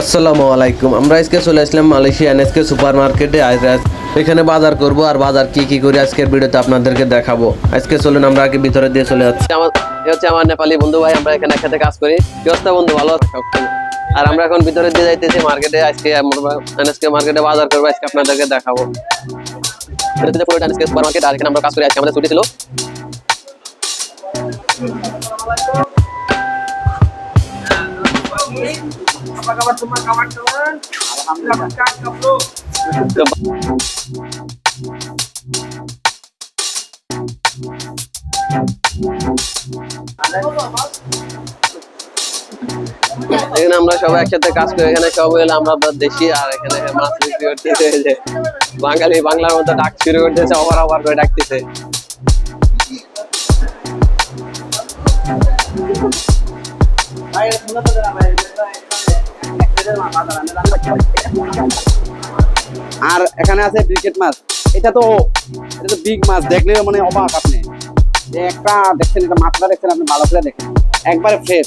আসসালামু আলাইকুম। আমরা আজকে চলে আসলাম মালয়েশিয়া এনএসকে সুপার মার্কেটে এখানে বাজার করব আর বাজার কি কি করি আজকের ভিডিওতে আপনাদেরকে দেখাবো। আজকে চলুন আমরা আগে ভিতরে দিয়ে চলে যাচ্ছি। আমার হচ্ছে আমার নেপালি বন্ধু ভাই, আমরা এখানে একসাথে কাজ করি। কি অবস্থা বন্ধু? ভালো? আর আমরা এখন ভিতরে দিয়ে যাইতেছি মার্কেটে। আজকে এনএসকে মার্কেটে বাজার করব, আজকে আপনাদেরকে দেখাবো। এটা হচ্ছে পুরো আজকে সুপার মার্কেট আর এখানে আমরা কাজ করি আজকে আমাদের ছুটি ছিল এখানে আমরা সবাই একসাথে কাজ করি, এখানে সব হলো আমরা দেশি, আর এখানে মাছ বিক্রি করতেছে যে বাঙালি বাংলার মতো ডাক শুরু করতেছে ওভার ওভার করে ডাকতেছে। আর এখানে আছে ব্রিকেট মাছ। এটা তো এটা তো বিগ মাছ দেখলে মানে অবাক আপনি। যে একটা দেখছেন, এটা মাছটা দেখছেন, আপনি ভালো করে দেখেন। একবারে ফ্রেশ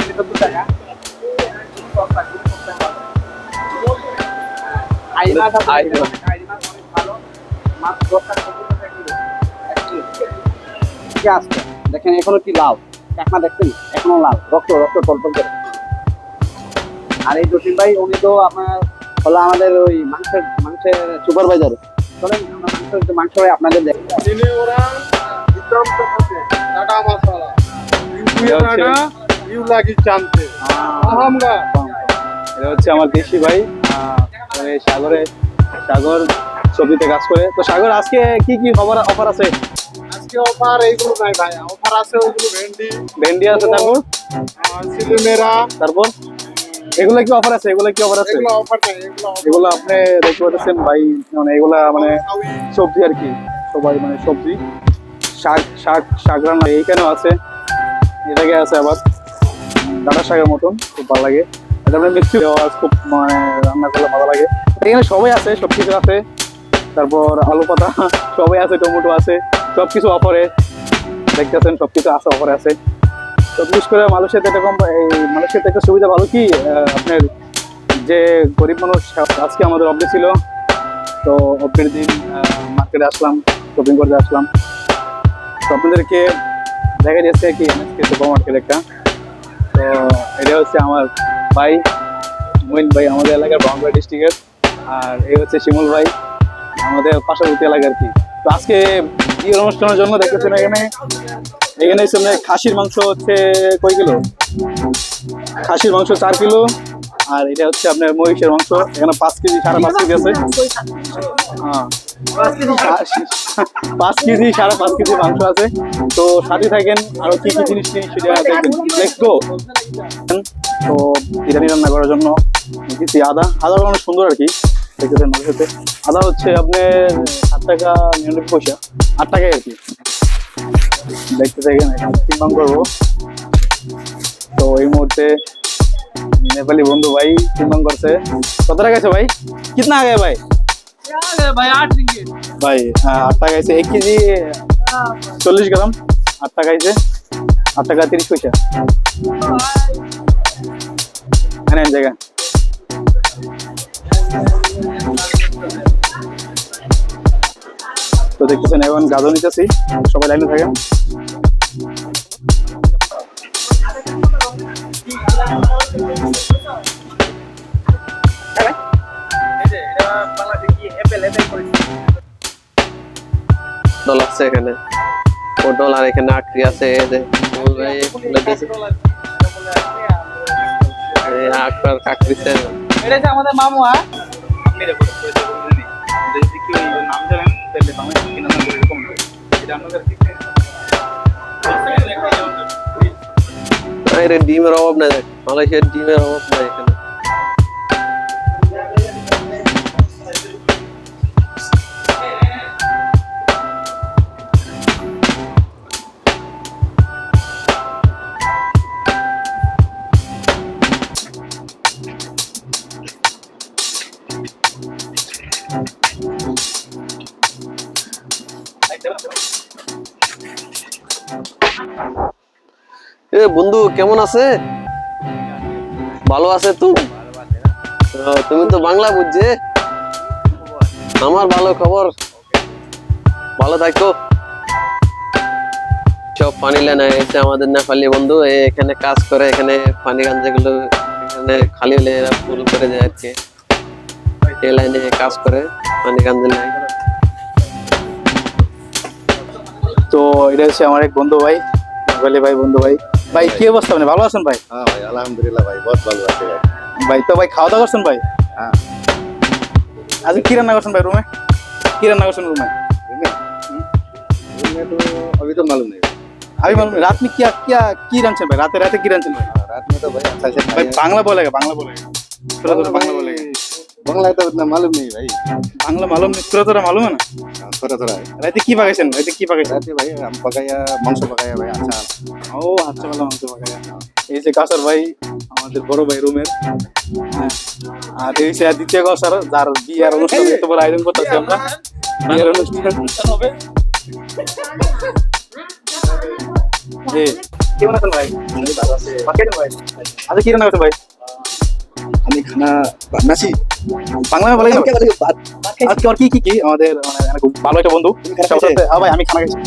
অনেক ভালো। টাকা আসছে দেখেন এখনও কি লাল? কাকনা দেখছেন? এখনও লাল। রক্ত রক্ত টলটল করে। আর এই জসিম ভাই উনি তো আপনার হলো আমাদের ওই মাংসের মাংসের সুপারভাইজার চলেন মাংস মাংস আপনাদের দেখ। Sini orang hitam seperti ada masalah. Ibu yang ada, ibu lagi cantik. Paham nggak? এটা হচ্ছে আমার দেশি ভাই। আহ, মানে সাগরে সাগর ছবিতে কাজ করে। তো সাগর আজকে কি কি খবর অফার আছে? আজকে অফার এইগুলো নাই ভাই। অফার আছে ওইগুলো ভেন্ডি। ভেন্ডি আছে তারপর? সিলিমেরা। তারপর? এগুলো কি অফার আছে? এগুলো কি অফার আছে? এগুলো অফার নাই এগুলো এগুলো আপনি দেখতে পাচ্ছেন ভাই মানে এগুলা মানে সবজি আর কি। সবাই মানে সবজি। শাক শাক শাক রান্না এইখানেও আছে। এটাকে আছে আবার। ডাটা শাকের মতন খুব ভালো লাগে। আপনার মিক্সি দেওয়া, খুব মানে রান্না করলে ভালো লাগে। এখানে সবাই আছে সব কিছু আছে। তারপর আলু পাতা, সবাই আছে, টমেটো আছে সব কিছু অফারে দেখতেছেন সব কিছু আছে অফারে আছে। তো বিশেষ করে মালয়েশিয়াতে এরকম, এই, মালয়েশিয়াতে একটা সুবিধা ভালো কি আপনার যে গরিব মানুষ আজকে আমাদের অফিস ছিল। তো অফিসের দিন মার্কেটে আসলাম শপিং করতে আসলাম। তো আপনাদেরকে দেখা যাচ্ছে কি সুপার মার্কেট একটা। তো এটা হচ্ছে আমার ভাই মইন ভাই আমাদের এলাকার বাংলা ডিস্ট্রিক্টের আর এই হচ্ছে শিমুল ভাই আমাদের পার্শ্ববর্তী এলাকা আর কি। তো আজকে বিয়ের অনুষ্ঠানের জন্য দেখতেছেন এখানে এখানে আপনার খাসির মাংস হচ্ছে কয় কিলো? খাসির মাংস চার কিলো আর এটা হচ্ছে আপনার মহিষের মাংস এখানে পাঁচ কেজি সাড়ে পাঁচ কেজি আছে। হ্যাঁ। পাঁচ কেজি সাড়ে পাঁচ কেজি। মাংস আছে। তো সাথে থাকেন, আরও কি কি জিনিস নিয়ে সেটা তো বিরিয়ানি রান্না করার জন্য দিচ্ছি আদা। আদাটা অনেক সুন্দর আর কি, দেখতেছেন মাঝে আদা হচ্ছে আপনার আট টাকা নিরানব্বই পয়সা, আট টাকায় আর কি। দেখতে থাকেন, এখানে তিনবাং করব। তো এই মুহূর্তে নেপালি বন্ধু ভাই তিনবাং করছে। কত টাকা আছে ভাই? কিতনা আগে ভাই? ভাই হ্যাঁ, আট টাকা আছে এক কেজি চল্লিশ গ্রাম। আট টাকা আছে আট টাকা তিরিশ পয়সা। হ্যাঁ জায়গা তো দেখতেছেন এখন গাজর নিতেছি। সবাই লাইনে থাকেন। পটল আছে এখানে। পটল আর এখানে আটটি আছে এই যে শিমুল ভাই লইতেছে। এই আটটার কাকড়িতে এটা হচ্ছে আমাদের মামু হ্যাঁ? আপনি রেকর্ড করে যদি কি নাম জানেন তাহলে বাংলাদেশ কিনা নাম এরকম এটা আপনাদের বাইরে ডিমের অভাব নাই মালয়েশিয়ার ডিমের অভাব নাই। এ বন্ধু, কেমন আছে? ভালো আছে তুমি তুমি তো বাংলা বুঝছে? আমার ভালো খবর। ভালো থাকো। সব পানি লেনা এসে আমাদের নেপালি বন্ধু এখানে কাজ করে, এখানে পানি গান যেগুলো এখানে খালি হলে এরা ফুল করে যায় আর কি এই লাইনে কাজ করে, পানি লাইন তো এটা হচ্ছে আমার এক বন্ধু ভাই বলে ভাই, বন্ধু ভাই। ভাই কি অবস্থা? মানে ভালো আছেন ভাই? হ্যাঁ ভাই আলহামদুলিল্লাহ ভাই বহুত ভালো আছি ভাই। ভাই তো ভাই খাওয়া দাওয়া করছেন ভাই? হ্যাঁ। আজ কি রান্না করছেন ভাই রুমে? কি রান্না করছেন রুমে? রুমে? তো আমি তো मालूम নেই। আমি मालूम রাত কি কি কি রাঁধছেন ভাই? রাতে রাতে কি রাঁধছেন ভাই? হ্যাঁ, রাত তো আচ্ছা, আচ্ছা, ভাই ভাই বাংলা বলে বাংলা বলে বাংলা बांग्ला तो उतना मालूम नहीं भाई বাংলা মালুম নেই थोड़ा थोड़ा मालूम है ना हाँ, थोड़ा थोड़ा है রাতে কি পাকাইছেন রাতে কি পাকাইছেন रात में भाई हम पकाया मांस पकाया भाई अच्छा ও আচ্ছা ভালো মাংস পাকাইয়া এই যে কাসার ভাই আমাদের বড় ভাই রুমের হ্যাঁ আর এই যে দ্বিতীয় কাসার যার বিয়ের অনুষ্ঠান এত বড় আয়োজন করতেছি আমরা বিয়ের অনুষ্ঠান হবে জি কেমন আছেন ভাই ভালো আছে ভাই আচ্ছা কি রান্না করছেন ভাই আমি খানা নাসি বাংলা বলে? আজকে আর কি কি কি? আমাদের মানে খুব ভালো একটা বন্ধু। সবার সাথে- হ্যাঁ ভাই আমি খানা খাইছি।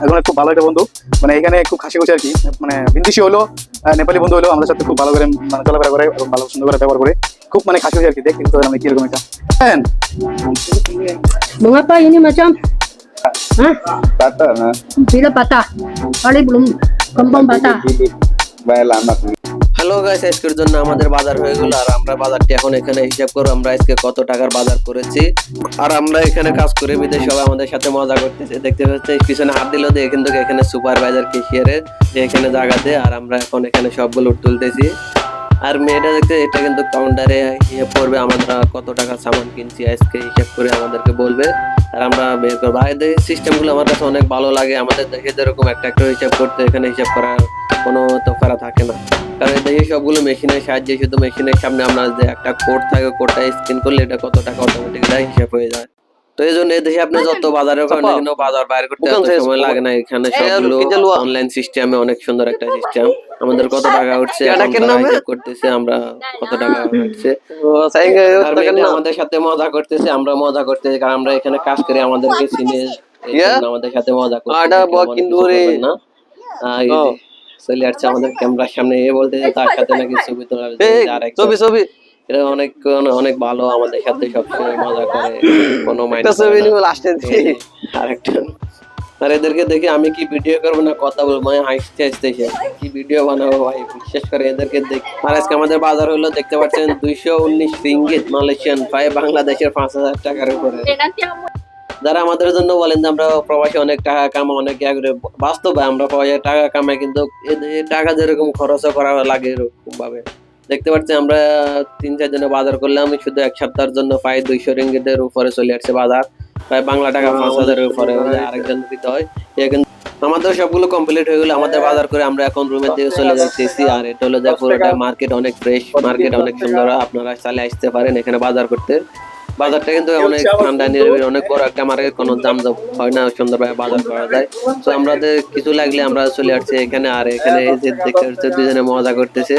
এখন খুব ভালো একটা বন্ধু। মানে এখানে খুব খাসি করছে আর কি। মানে বিন্দিসি হলো নেপালি বন্ধু হলো আমাদের সাথে খুব ভালো করে মানে চলাফেরা করে এবং ভালো সুন্দর করে ব্যবহার করে। খুব মানে খাসি হচ্ছে আর কি দেখতে কিন্তু আমি কীরকম একটা হ্যাঁ। Mengapa ini macam? Hah? kata nah. Bila patah? Kali belum kembang patah. ভাই lama হ্যালো গাইস আজকের জন্য আমাদের বাজার হয়ে গেল। আর আমরা বাজারটি এখন এখানে হিসাব করব, আমরা আজকে কত টাকার বাজার করেছি। আর আমরা এখানে কাজ করে বিদেশ সবাই আমাদের সাথে মজা করতেছে। দেখতে পাচ্ছি পিছনে হাত দিল দিয়ে কিন্তু এখানে সুপারভাইজার কেশিয়ারে এখানে জায়গাতে আর আমরা এখন এখানে সবগুলো তুলতেছি। আর মেয়েটা দেখতে, এটা কিন্তু কাউন্টারে ইয়ে পড়বে আমরা কত টাকা সামান কিনছি আজকে হিসাব করে আমাদেরকে বলবে। আর আমরা বের করব। আর সিস্টেমগুলো আমার কাছে অনেক ভালো লাগে, আমাদের দেখে যেরকম একটা একটা হিসাব করতে, এখানে হিসাব করার কোনো তোফারা থাকে না। কারণ এই দেখি সবগুলো মেশিনের সাহায্যে শুধু মেশিনের সামনে আমরা যে একটা কোড থাকে কোডটা স্ক্যান করলে এটা কত টাকা অটোমেটিক হিসাব হয়ে যায়। তো এই জন্য এই দেশে আপনি যত বাজারে না বাজার বাইরে করতে এত সময় লাগে না এখানে সবগুলো অনলাইন সিস্টেমে অনেক সুন্দর একটা সিস্টেম আমাদের কত টাকা উঠছে এটা করতেছে আমরা কত টাকা উঠছে। মেয়েটা আমাদের সাথে মজা করতেছে আমরা মজা করতেছি কারণ আমরা এখানে কাজ করি আমাদেরকে চিনে। এই আমাদের সাথে মজা করতে আডা বকিন্দুরে। না। যে। চলে আসছে আমাদের ক্যামেরার সামনে এ বলতেছে তার সাথে নাকি ছবি। তোলা ছবি ছবি। এটা অনেক অনেক ভালো আমাদের সাথে সবসময় মজা করে কোনো মাইন্ড ছবি নিব লাস্টে আরেকটা আর এদেরকে দেখে আমি কি ভিডিও করব না কথা বলব? মানে হাসতে হাসতে কি ভিডিও বানাবো ভাই? বিশেষ করে এদেরকে দেখ আর আজকে আমাদের বাজার হলো দেখতে পাচ্ছেন দুইশো উনিশ রিঙ্গিত মালয়েশিয়ান প্রায় বাংলাদেশের পাঁচ হাজার টাকার উপরে। যারা আমাদের জন্য বলেন যে আমরা প্রবাসী অনেক টাকা কামা অনেক ইয়া করে বাস্তবে আমরা প্রবাসী টাকা কামাই কিন্তু টাকা যেরকম খরচ করা লাগে এরকম ভাবে দেখতে পাচ্ছি আমরা তিন চার জনে বাজার করলে আমি শুধু এক সপ্তাহের জন্য প্রায় দুইশো রিঙ্গিতের উপরে চলে আসছে বাজার। প্রায় বাংলা টাকা পাঁচ হাজারের উপরে আরেকজন দিতে হয়। কিন্তু আমাদের সবগুলো কমপ্লিট হয়ে গেলে আমাদের বাজার করে আমরা এখন রুমের দিকে চলে যাচ্ছি আর এটা হলো যে পুরোটা মার্কেট অনেক ফ্রেশ মার্কেট অনেক সুন্দর আপনারা চালে আসতে পারেন এখানে বাজার করতে। বাজারটা কিন্তু অনেক ঠান্ডা নিরিবিলি অনেক বড় একটা মার্কেট কোনো দাম দাম হয় না সুন্দরভাবে বাজার করা যায়। তো আমাদের কিছু লাগলে আমরা চলে আসছি এখানে আর এখানে এই যে দেখতে হচ্ছে দুজনে মজা করতেছে।